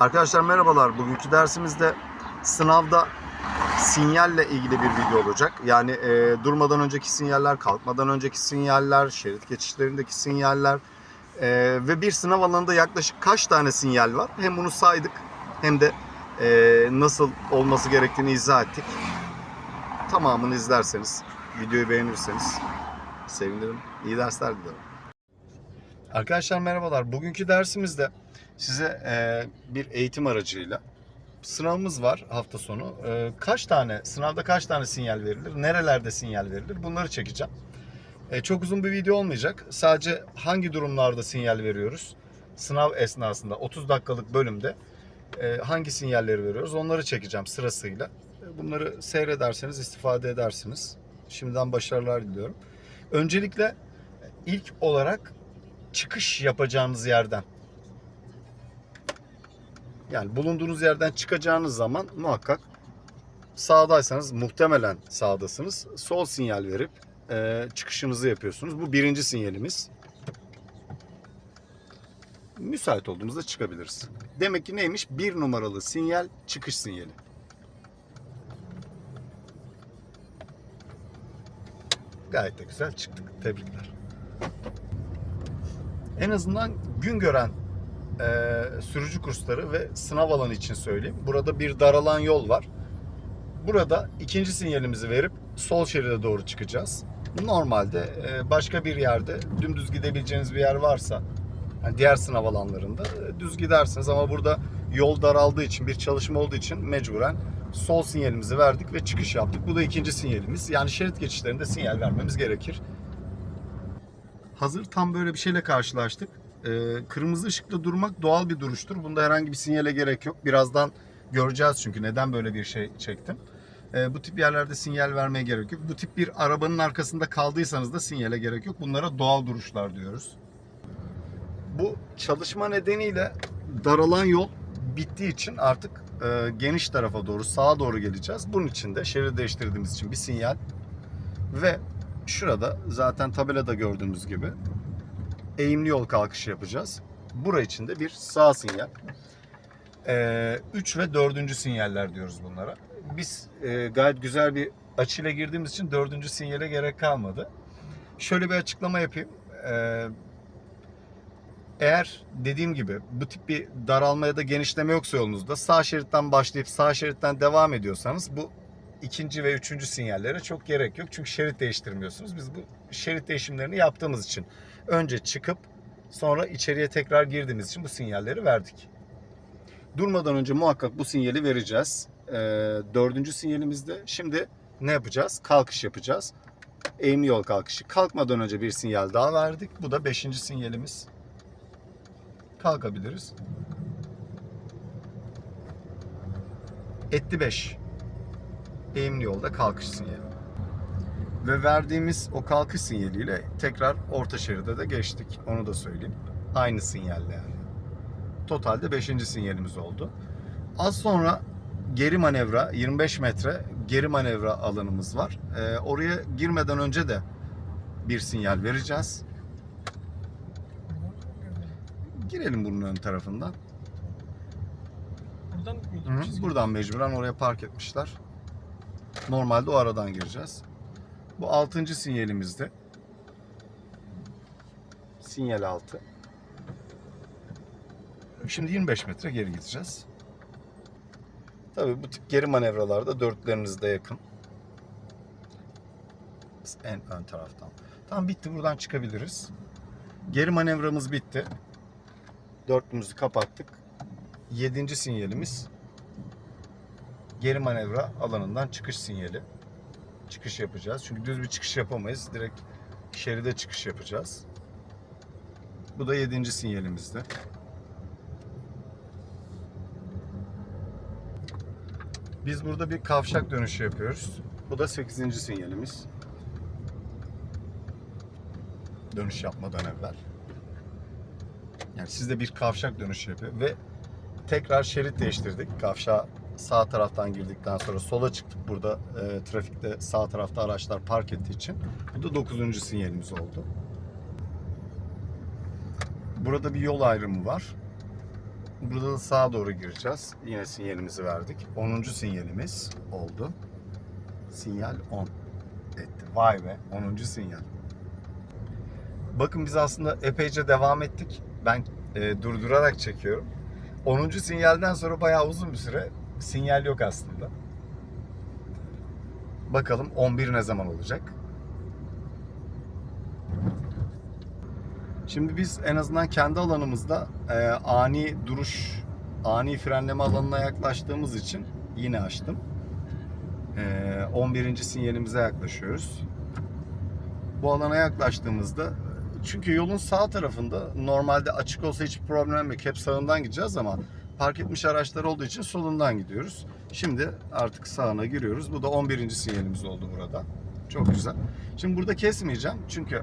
Arkadaşlar merhabalar. Bugünkü dersimizde sınavda sinyalle ilgili bir video olacak. Yani e, durmadan önceki sinyaller, kalkmadan önceki sinyaller, şerit geçişlerindeki sinyaller e, ve bir sınav alanında yaklaşık kaç tane sinyal var? Hem bunu saydık hem de e, nasıl olması gerektiğini izah ettik. Tamamını izlerseniz, videoyu beğenirseniz sevinirim. İyi dersler dilerim. Arkadaşlar merhabalar. Bugünkü dersimizde size e, bir eğitim aracıyla sınavımız var hafta sonu. E, kaç tane, sınavda kaç tane sinyal verilir, nerelerde sinyal verilir bunları çekeceğim. E, çok uzun bir video olmayacak. Sadece hangi durumlarda sinyal veriyoruz, sınav esnasında 30 dakikalık bölümde e, hangi sinyalleri veriyoruz onları çekeceğim sırasıyla. E, Bunları seyrederseniz istifade edersiniz. Şimdiden başarılar diliyorum. Öncelikle ilk olarak çıkış yapacağınız yerden yani bulunduğunuz yerden çıkacağınız zaman muhakkak sağdaysanız muhtemelen sağdasınız. Sol sinyal verip e, çıkışınızı yapıyorsunuz. Bu birinci sinyalimiz. Müsait olduğumuzda çıkabiliriz. Demek ki neymiş? Bir numaralı sinyal çıkış sinyali. Gayet de güzel çıktık. Tebrikler. En azından gün gören e, sürücü kursları ve sınav alanı için söyleyeyim. Burada bir daralan yol var. Burada ikinci sinyalimizi verip sol şeride doğru çıkacağız. Normalde e, başka bir yerde dümdüz gidebileceğiniz bir yer varsa hani diğer sınav alanlarında e, düz gidersiniz ama burada yol daraldığı için bir çalışma olduğu için mecburen sol sinyalimizi verdik ve çıkış yaptık. Bu da ikinci sinyalimiz. Yani şerit geçişlerinde sinyal vermemiz gerekir. Hazır tam böyle bir şeyle karşılaştık. Ee, kırmızı ışıkta durmak doğal bir duruştur. Bunda herhangi bir sinyale gerek yok. Birazdan göreceğiz çünkü neden böyle bir şey çektim. Ee, bu tip yerlerde sinyal vermeye gerek yok. Bu tip bir arabanın arkasında kaldıysanız da sinyale gerek yok. Bunlara doğal duruşlar diyoruz. Bu çalışma nedeniyle daralan yol bittiği için artık e, geniş tarafa doğru sağa doğru geleceğiz. Bunun için de şerit değiştirdiğimiz için bir sinyal ve şurada zaten tabelada gördüğümüz gibi eğimli yol kalkışı yapacağız. Bura için de bir sağ sinyal. 3 ve 4. sinyaller diyoruz bunlara. Biz e, gayet güzel bir açıyla girdiğimiz için 4. sinyale gerek kalmadı. Şöyle bir açıklama yapayım. Ee, eğer dediğim gibi bu tip bir daralma ya da genişleme yoksa yolunuzda sağ şeritten başlayıp sağ şeritten devam ediyorsanız bu ikinci ve üçüncü sinyallere çok gerek yok. Çünkü şerit değiştirmiyorsunuz. Biz bu şerit değişimlerini yaptığımız için önce çıkıp sonra içeriye tekrar girdiğimiz için bu sinyalleri verdik. Durmadan önce muhakkak bu sinyali vereceğiz. Ee, dördüncü sinyalimizde şimdi ne yapacağız? Kalkış yapacağız. Eğimli yol kalkışı. Kalkmadan önce bir sinyal daha verdik. Bu da beşinci sinyalimiz. Kalkabiliriz. Etti 5. Eğimli yolda kalkış sinyali. Ve verdiğimiz o kalkış sinyaliyle tekrar orta şeride de geçtik. Onu da söyleyeyim. Aynı sinyalle yani. Totalde 5. sinyalimiz oldu. Az sonra geri manevra 25 metre geri manevra alanımız var. Ee, oraya girmeden önce de bir sinyal vereceğiz. Girelim bunun ön tarafından. Buradan Hı hı? Buradan mecburen oraya park etmişler. Normalde o aradan gireceğiz. Bu altıncı sinyalimizde. Sinyal altı. Şimdi 25 metre geri gideceğiz. Tabii bu tip geri manevralarda dörtleriniz de yakın. Biz En ön taraftan. Tamam bitti buradan çıkabiliriz. Geri manevramız bitti. Dörtlümüzü kapattık. Yedinci sinyalimiz geri manevra alanından çıkış sinyali. Çıkış yapacağız. Çünkü düz bir çıkış yapamayız. Direkt şeride çıkış yapacağız. Bu da yedinci sinyalimizde. Biz burada bir kavşak dönüşü yapıyoruz. Bu da sekizinci sinyalimiz. Dönüş yapmadan evvel. Yani siz de bir kavşak dönüşü yapıyor ve tekrar şerit değiştirdik. Kavşağa sağ taraftan girdikten sonra sola çıktık. Burada e, trafikte sağ tarafta araçlar park ettiği için. Bu da 9. sinyalimiz oldu. Burada bir yol ayrımı var. Burada da sağa doğru gireceğiz. Yine sinyalimizi verdik. 10. sinyalimiz oldu. Sinyal 10 etti. Vay be 10. sinyal. Bakın biz aslında epeyce devam ettik. Ben e, durdurarak çekiyorum. 10. sinyalden sonra bayağı uzun bir süre sinyal yok aslında. Bakalım 11 ne zaman olacak? Şimdi biz en azından kendi alanımızda e, ani duruş, ani frenleme alanına yaklaştığımız için yine açtım. E, 11. sinyalimize yaklaşıyoruz. Bu alana yaklaştığımızda çünkü yolun sağ tarafında normalde açık olsa hiç problem yok. Hep sağından gideceğiz ama park etmiş araçlar olduğu için solundan gidiyoruz. Şimdi artık sağına giriyoruz. Bu da 11. sinyalimiz oldu burada. Çok güzel. Şimdi burada kesmeyeceğim çünkü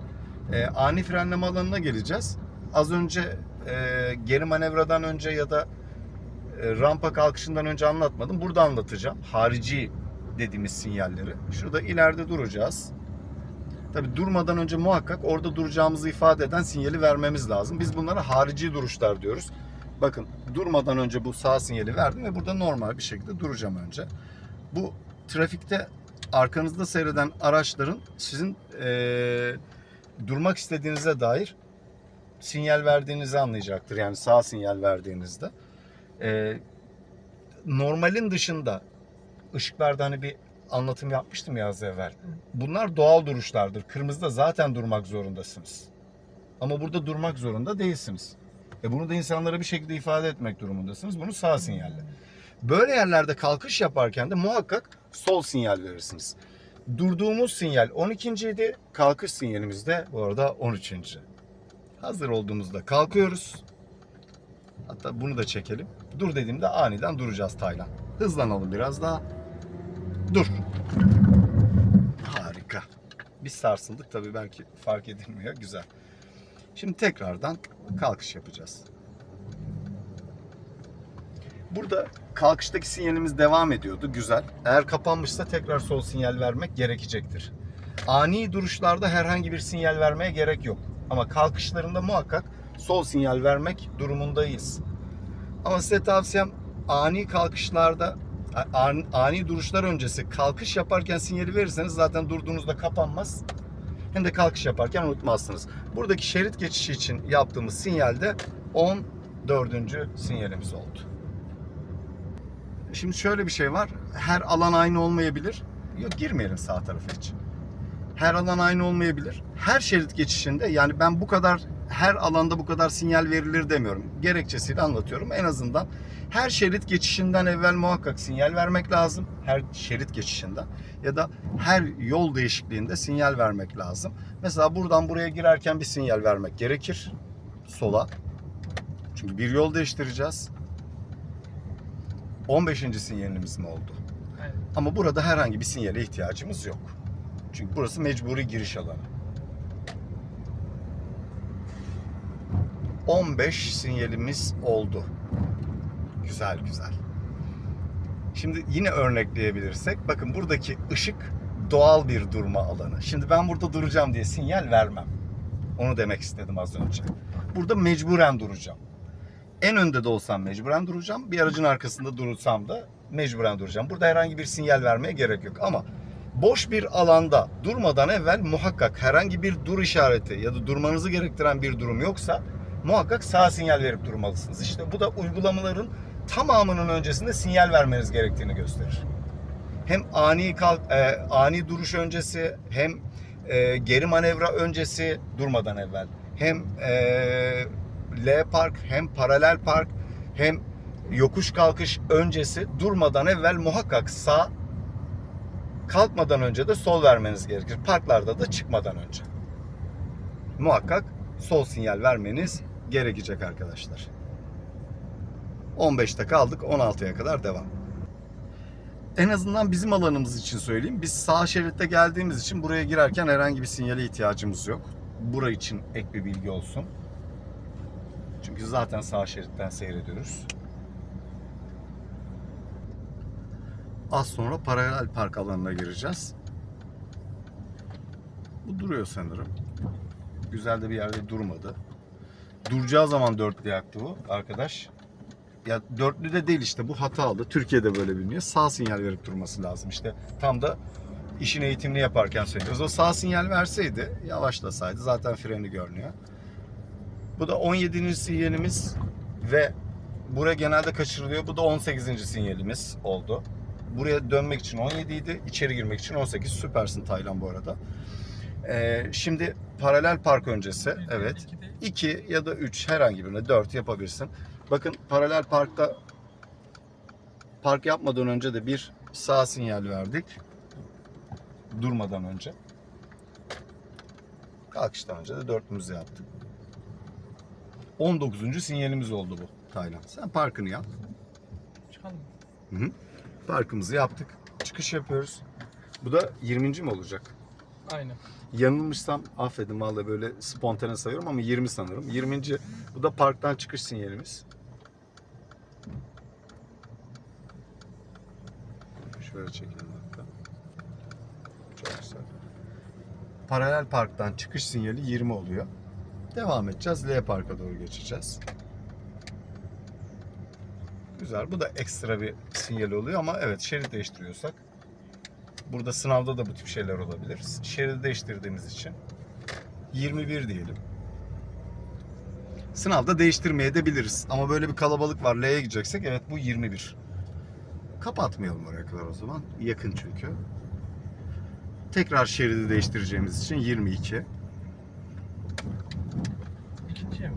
e, ani frenleme alanına geleceğiz. Az önce e, geri manevradan önce ya da e, rampa kalkışından önce anlatmadım. Burada anlatacağım. Harici dediğimiz sinyalleri. Şurada ileride duracağız. Tabi durmadan önce muhakkak orada duracağımızı ifade eden sinyali vermemiz lazım. Biz bunlara harici duruşlar diyoruz. Bakın durmadan önce bu sağ sinyali verdim ve burada normal bir şekilde duracağım önce. Bu trafikte arkanızda seyreden araçların sizin eee, durmak istediğinize dair sinyal verdiğinizi anlayacaktır. Yani sağ sinyal verdiğinizde. Eee, normalin dışında ışıklarda hani bir anlatım yapmıştım ya az evvel. Bunlar doğal duruşlardır. Kırmızıda zaten durmak zorundasınız. Ama burada durmak zorunda değilsiniz. E bunu da insanlara bir şekilde ifade etmek durumundasınız. Bunu sağ sinyalle. Böyle yerlerde kalkış yaparken de muhakkak sol sinyal verirsiniz. Durduğumuz sinyal 12. idi. Kalkış sinyalimiz de bu arada 13. Hazır olduğumuzda kalkıyoruz. Hatta bunu da çekelim. Dur dediğimde aniden duracağız Taylan. Hızlanalım biraz daha. Dur. Harika. Biz sarsıldık tabii belki fark edilmiyor. Güzel. Şimdi tekrardan kalkış yapacağız. Burada kalkıştaki sinyalimiz devam ediyordu. Güzel. Eğer kapanmışsa tekrar sol sinyal vermek gerekecektir. Ani duruşlarda herhangi bir sinyal vermeye gerek yok. Ama kalkışlarında muhakkak sol sinyal vermek durumundayız. Ama size tavsiyem ani kalkışlarda ani, duruşlar öncesi kalkış yaparken sinyali verirseniz zaten durduğunuzda kapanmaz. Hem de kalkış yaparken unutmazsınız. Buradaki şerit geçişi için yaptığımız sinyalde 14. sinyalimiz oldu. Şimdi şöyle bir şey var. Her alan aynı olmayabilir. Yok girmeyelim sağ tarafa hiç. Her alan aynı olmayabilir. Her şerit geçişinde yani ben bu kadar her alanda bu kadar sinyal verilir demiyorum. Gerekçesiyle anlatıyorum. En azından her şerit geçişinden evvel muhakkak sinyal vermek lazım. Her şerit geçişinden ya da her yol değişikliğinde sinyal vermek lazım. Mesela buradan buraya girerken bir sinyal vermek gerekir. Sola. Çünkü bir yol değiştireceğiz. 15. sinyalimiz mi oldu? Evet. Ama burada herhangi bir sinyale ihtiyacımız yok. Çünkü burası mecburi giriş alanı. 15 sinyalimiz oldu. Güzel güzel. Şimdi yine örnekleyebilirsek bakın buradaki ışık doğal bir durma alanı. Şimdi ben burada duracağım diye sinyal vermem. Onu demek istedim az önce. Burada mecburen duracağım. En önde de olsam mecburen duracağım. Bir aracın arkasında durursam da mecburen duracağım. Burada herhangi bir sinyal vermeye gerek yok. Ama boş bir alanda durmadan evvel muhakkak herhangi bir dur işareti ya da durmanızı gerektiren bir durum yoksa muhakkak sağ sinyal verip durmalısınız. İşte bu da uygulamaların tamamının öncesinde sinyal vermeniz gerektiğini gösterir. Hem ani kalk, e, ani duruş öncesi hem e, geri manevra öncesi durmadan evvel hem e, L park hem paralel park hem yokuş kalkış öncesi durmadan evvel muhakkak sağ kalkmadan önce de sol vermeniz gerekir. Parklarda da çıkmadan önce. Muhakkak sol sinyal vermeniz gerekecek arkadaşlar. 15'te kaldık 16'ya kadar devam. En azından bizim alanımız için söyleyeyim. Biz sağ şeritte geldiğimiz için buraya girerken herhangi bir sinyale ihtiyacımız yok. Bura için ek bir bilgi olsun. Çünkü zaten sağ şeritten seyrediyoruz. Az sonra paralel park alanına gireceğiz. Bu duruyor sanırım. Güzel de bir yerde durmadı. Duracağı zaman dörtlü yaktı bu arkadaş. ya dörtlü de değil işte bu hatalı. Türkiye'de böyle biliniyor. Sağ sinyal verip durması lazım işte. Tam da işin eğitimini yaparken söylüyoruz. O sağ sinyal verseydi yavaşlasaydı zaten freni görünüyor. Bu da 17. sinyalimiz ve buraya genelde kaçırılıyor. Bu da 18. sinyalimiz oldu. Buraya dönmek için 17 idi. içeri girmek için 18. Süpersin Taylan bu arada. Ee, şimdi paralel park öncesi. Evet. 2 ya da 3 herhangi birine 4 yapabilirsin. Bakın paralel parkta park yapmadan önce de bir sağ sinyal verdik. Durmadan önce. Kalkıştan önce de dörtlümüzü yaptık. 19. sinyalimiz oldu bu Taylan. Sen parkını yap. Çıkalım. Hı hı. Parkımızı yaptık. Çıkış yapıyoruz. Bu da 20. mi olacak? Aynen. Yanılmışsam affedin vallahi böyle spontane sayıyorum ama 20 sanırım. 20. Bu da parktan çıkış sinyalimiz. Şöyle çekelim hatta. Çok güzel. Paralel parktan çıkış sinyali 20 oluyor. Devam edeceğiz. L parka doğru geçeceğiz. Güzel. Bu da ekstra bir sinyal oluyor ama evet şerit değiştiriyorsak Burada sınavda da bu tip şeyler olabilir. Şeridi değiştirdiğimiz için 21 diyelim. Sınavda değiştirmeye de biliriz. Ama böyle bir kalabalık var. L'ye gideceksek evet bu 21. Kapatmayalım oraya kadar o zaman. Yakın çünkü. Tekrar şeridi değiştireceğimiz için 22. İkinciye mi?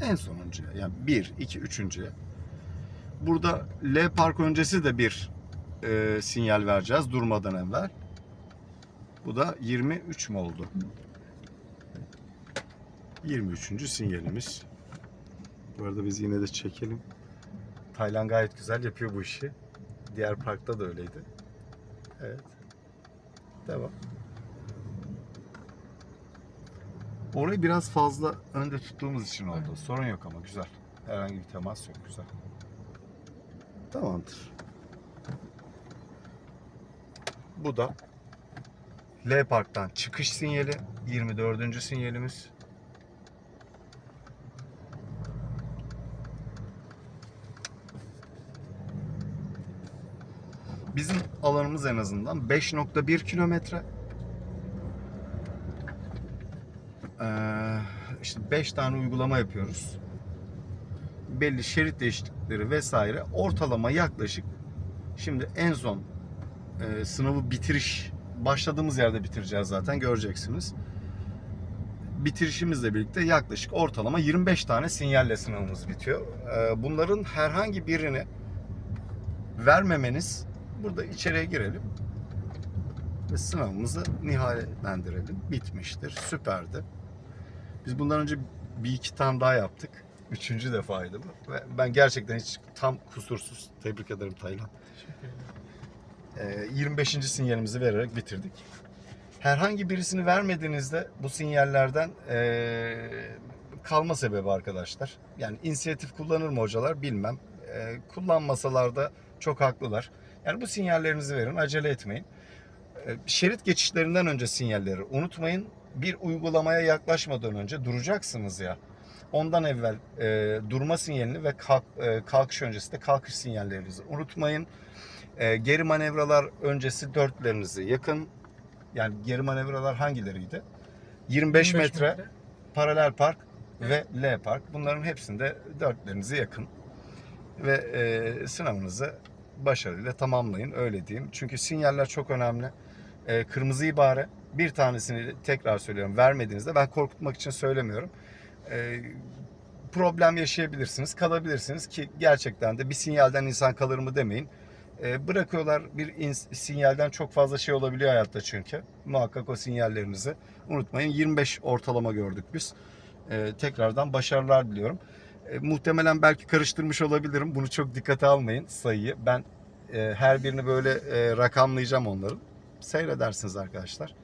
En sonuncuya yani 1, 2, 3.ye. Burada L park öncesi de bir e, sinyal vereceğiz durmadan evvel. Bu da 23 mü oldu? 23. sinyalimiz. Bu arada biz yine de çekelim. Taylan gayet güzel yapıyor bu işi. Diğer parkta da öyleydi. Evet. Devam. Orayı biraz fazla önde tuttuğumuz için oldu. Sorun yok ama güzel. Herhangi bir temas yok. Güzel. Tamamdır. Bu da L Park'tan çıkış sinyali. 24. sinyalimiz. Bizim alanımız en azından 5.1 kilometre. Ee, işte 5 tane uygulama yapıyoruz. Belli şerit değişiklikleri vesaire. Ortalama yaklaşık şimdi en son e, sınavı bitiriş başladığımız yerde bitireceğiz zaten göreceksiniz. Bitirişimizle birlikte yaklaşık ortalama 25 tane sinyalle sınavımız bitiyor. E, bunların herhangi birini vermemeniz burada içeriye girelim ve sınavımızı nihayetlendirelim. Bitmiştir. Süperdi. Biz bundan önce bir iki tane daha yaptık. Üçüncü defaydı bu. Ve ben gerçekten hiç tam kusursuz. Tebrik ederim Taylan. Teşekkür ederim. Ee, 25. sinyalimizi vererek bitirdik. Herhangi birisini vermediğinizde bu sinyallerden ee, kalma sebebi arkadaşlar. Yani inisiyatif kullanır mı hocalar bilmem. Ee, kullanmasalar da çok haklılar. Yani bu sinyallerinizi verin, acele etmeyin. Ee, şerit geçişlerinden önce sinyalleri unutmayın. Bir uygulamaya yaklaşmadan önce duracaksınız ya. Ondan evvel e, durma sinyalini ve kalk, e, kalkış öncesi de kalkış sinyallerinizi unutmayın. E, geri manevralar öncesi dörtlerinizi yakın. Yani geri manevralar hangileriydi? 25, metre, paralel park ve L park. Bunların hepsinde dörtlerinizi yakın. Ve e, sınavınızı başarıyla tamamlayın öyle diyeyim. Çünkü sinyaller çok önemli. E, kırmızı ibare bir tanesini tekrar söylüyorum vermediğinizde ben korkutmak için söylemiyorum. E, problem yaşayabilirsiniz, kalabilirsiniz ki gerçekten de bir sinyalden insan kalır mı demeyin. E, bırakıyorlar bir sinyalden çok fazla şey olabiliyor hayatta çünkü. Muhakkak o sinyallerinizi unutmayın. 25 ortalama gördük biz. E, tekrardan başarılar diliyorum. E, muhtemelen belki karıştırmış olabilirim. Bunu çok dikkate almayın sayıyı. Ben e, her birini böyle e, rakamlayacağım onların. Seyredersiniz arkadaşlar.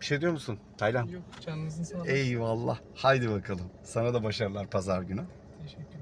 Bir şey diyor musun Taylan? Yok canınızın sağlığı. Eyvallah. Haydi bakalım. Sana da başarılar pazar günü. Teşekkür